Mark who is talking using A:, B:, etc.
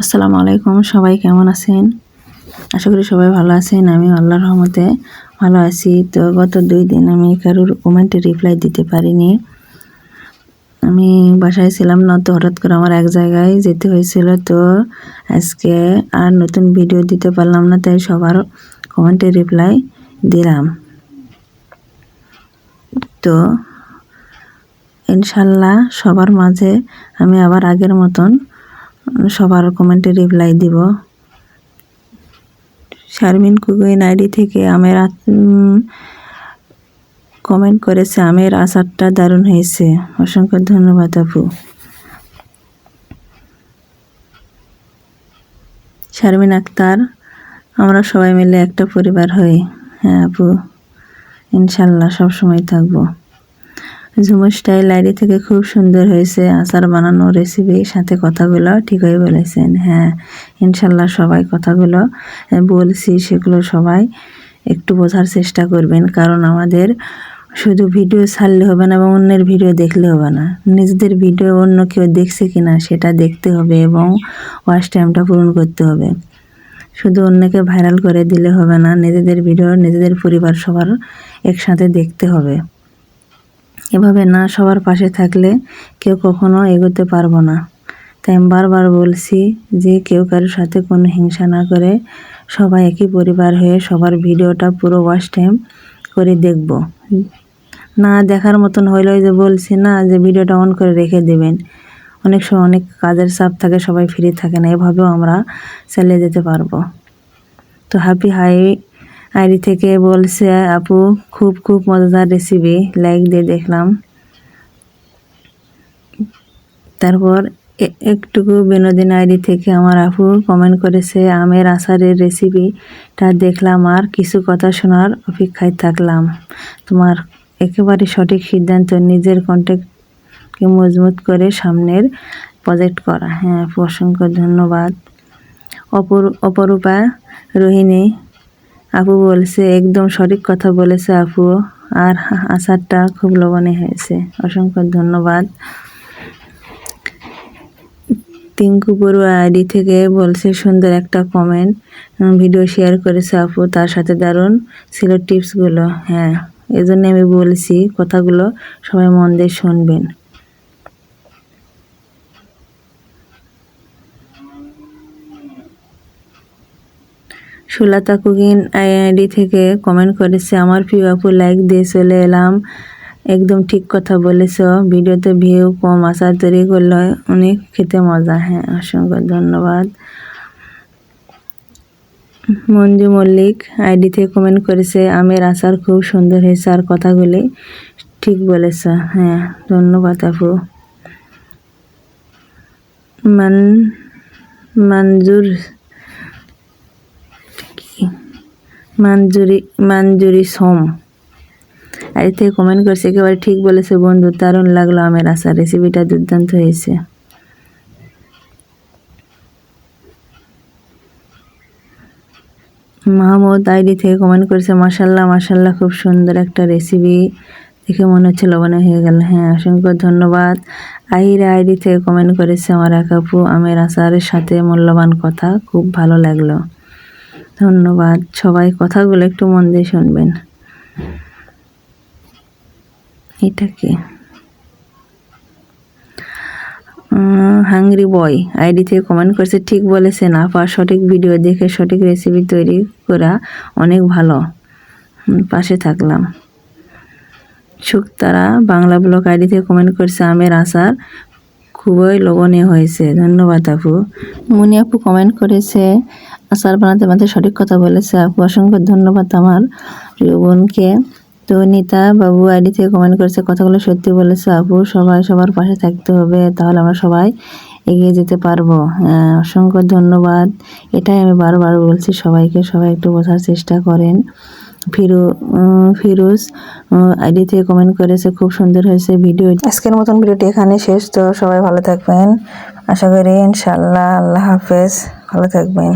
A: আসসালামু আলাইকুম, সবাই কেমন আছেন? আশা করি সবাই ভালো আছেন আমি আল্লাহর রহমতে ভালো আছি। তো গত দুই দিন আমি কারোর কমেন্টে রিপ্লাই দিতে পারিনি। আমি বাসায় ছিলাম না, তো হঠাৎ করে আমার এক জায়গায় যেতে হয়েছিল, তো আজকে আর নতুন ভিডিও দিতে পারলাম না, তাই সবার কমেন্টে রিপ্লাই দিলাম। তো ইনশাল্লাহ সবার মাঝে আমি আবার আগের মতন সবার কমেন্টে রিপ্লাই দিব। শারমিন কুগুইন আইডি থেকে আমের কমেন্ট করেছে, আমের আচারটা দারুণ হয়েছে। অসংখ্য ধন্যবাদ আপু। শারমিন আক্তার, আমরা সবাই মিলে একটা পরিবার হই। হ্যাঁ আপু, ইনশাল্লাহ সবসময় থাকব। ঝুমুর স্টাইল আইডি থেকে খুব সুন্দর হয়েছে। আচার বানানো রেসিপি সাথে কথাগুলো ঠিকই বলেছেন। হ্যাঁ ইনশাল্লাহ সবাই কথাগুলো বলছি সেগুলো সবাই একটু বোঝার চেষ্টা করবেন। কারণ আমাদের শুধু ভিডিও ছাড়লে হবে না এবং অন্যের ভিডিও দেখলে হবে না। নিজেদের ভিডিও অন্য কেউ দেখছে কি না সেটা দেখতে হবে এবং ওয়াশ টাইমটা পূরণ করতে হবে। শুধু অন্যকে ভাইরাল করে দিলে হবে না, নিজেদের ভিডিও নিজেদের পরিবার সবার একসাথে দেখতে হবে। এভাবে না সবার পাশে থাকলে কেউ কখনো এগোতে পারব না। তাই আমি বারবার বলছি যে কেউ কারোর সাথে কোনো হিংসা না করে সবাই একই পরিবার হয়ে সবার ভিডিওটা পুরো ওয়াশ টাইম করে দেখব। না দেখার মতন হইলে যে বলছি না যে ভিডিওটা অন করে রেখে দেবেন। অনেক সময় অনেক কাজের চাপ থাকে, সবাই ফ্রি থাকে না, এভাবেও আমরা চালিয়ে যেতে পারব। তো হ্যাপি হাই আইডি থেকে বলছে, আপু, খুব খুব মজাদার রেসিপি লাইক দিয়ে দেখলাম। তারপর একটুকু বিনোদিন আইডি থেকে আমার আপু কমেন্ট করেছে, আমের আচারের রেসিপিটা দেখলাম আর কিছু কথা শোনার অপেক্ষায় থাকলাম। তোমার একেবারে সঠিক সিদ্ধান্ত, নিজের কন্ট্যাক্টকে মজবুত করে সামনের প্রজেক্ট করা। হ্যাঁ অসংখ্য ধন্যবাদ। অপর, অপরূপা রোহিণী আপু বলছে, একদম সঠিক কথা বলেছে আপু। আর আচারটা খুব লবণে হয়েছে। অসংখ্য ধন্যবাদ। টিঙ্কু বড়ুয়া আইডি থেকে বলছে, সুন্দর একটা কমেন্ট ভিডিও শেয়ার করেছে আপু, তার সাথে দারুণ ছিল টিপসগুলো হ্যাঁ এজন্য আমি বলছি কথাগুলো সবাই মন দিয়ে শুনবেন। সুলতা কুকিং আইডি থেকে কমেন্ট করেছে, আমার প্রিয় আপু লাইক দিয়ে চলে এলাম। একদম ঠিক কথা বলেছ। ভিডিওতে ভিউ কম আসার তৈরি করলে অনেক খেতে মজা। হ্যাঁ অসংখ্য ধন্যবাদ। মঞ্জু মল্লিক আইডি থেকে কমেন্ট করেছে, আমের আচার খুব সুন্দর হয়েছে আর কথাগুলি ঠিক বলেছ। হ্যাঁ ধন্যবাদ আপু। মান মঞ্জুর মানজুরি মানজুরি সোম। আর থেকে কমেন্ট করছে, একেবারে ঠিক বলেছে বন্ধু, দারুণ লাগল আমের আশা রেসিপিটা দুর্দান্ত হয়েছে। মাহমুদ আইডি থেকে কমেন্ট করেছে মাসাল্লাহ মাসাল্লাহ খুব সুন্দর একটা রেসিপি দেখে মনে হচ্ছে লবণে হয়ে গেল। হ্যাঁ অসংখ্য ধন্যবাদ। আহিরা আইডি থেকে কমেন্ট করেছে, আমার এক আপু আমের আচারের সাথে মূল্যবান কথা, খুব ভালো লাগল। ধন্যবাদ। সবাই কথাগুলো একটু মন দিয়ে শুনবেন। এটাকে হাংরি বয়, আইডি থেকে কমেন্ট করেছে, ঠিক বলেছেন আপা, সঠিক ভিডিও দেখে সঠিক রেসিপি তৈরি করা অনেক ভালো। পাশে থাকলাম। শুক্তারা বাংলা ব্লগ আইডি থেকে কমেন্ট করছে, আমের আচার খুবই লোভনীয় হয়েছে। ধন্যবাদ আপু। মুনি আপু কমেন্ট করেছে, আচার বানাতে বানাতে সঠিক কথা বলেছে আপু। অসংখ্য ধন্যবাদ আমার প্রিয় বোনকে। তো নিতা বাবু আইডি থেকে কমেন্ট করেছে, কথাগুলো সত্যি বলেছে আপু। সবাই সবার পাশে থাকতে হবে, তাহলে আমরা সবাই এগিয়ে যেতে পারব। অসংখ্য ধন্যবাদ। এটাই আমি বারবার বলছি সবাইকে, সবাই একটু বোঝার চেষ্টা করেন। ফিরু ফিরোজ আইডি থেকে কমেন্ট করেছে, খুব সুন্দর হয়েছে ভিডিও আজকের মতন ভিডিওটি এখানে শেষ, তো সবাই ভালো থাকবেন। আশা করি ইনশাল্লাহ আল্লাহ হাফেজ, ভালো থাকবেন।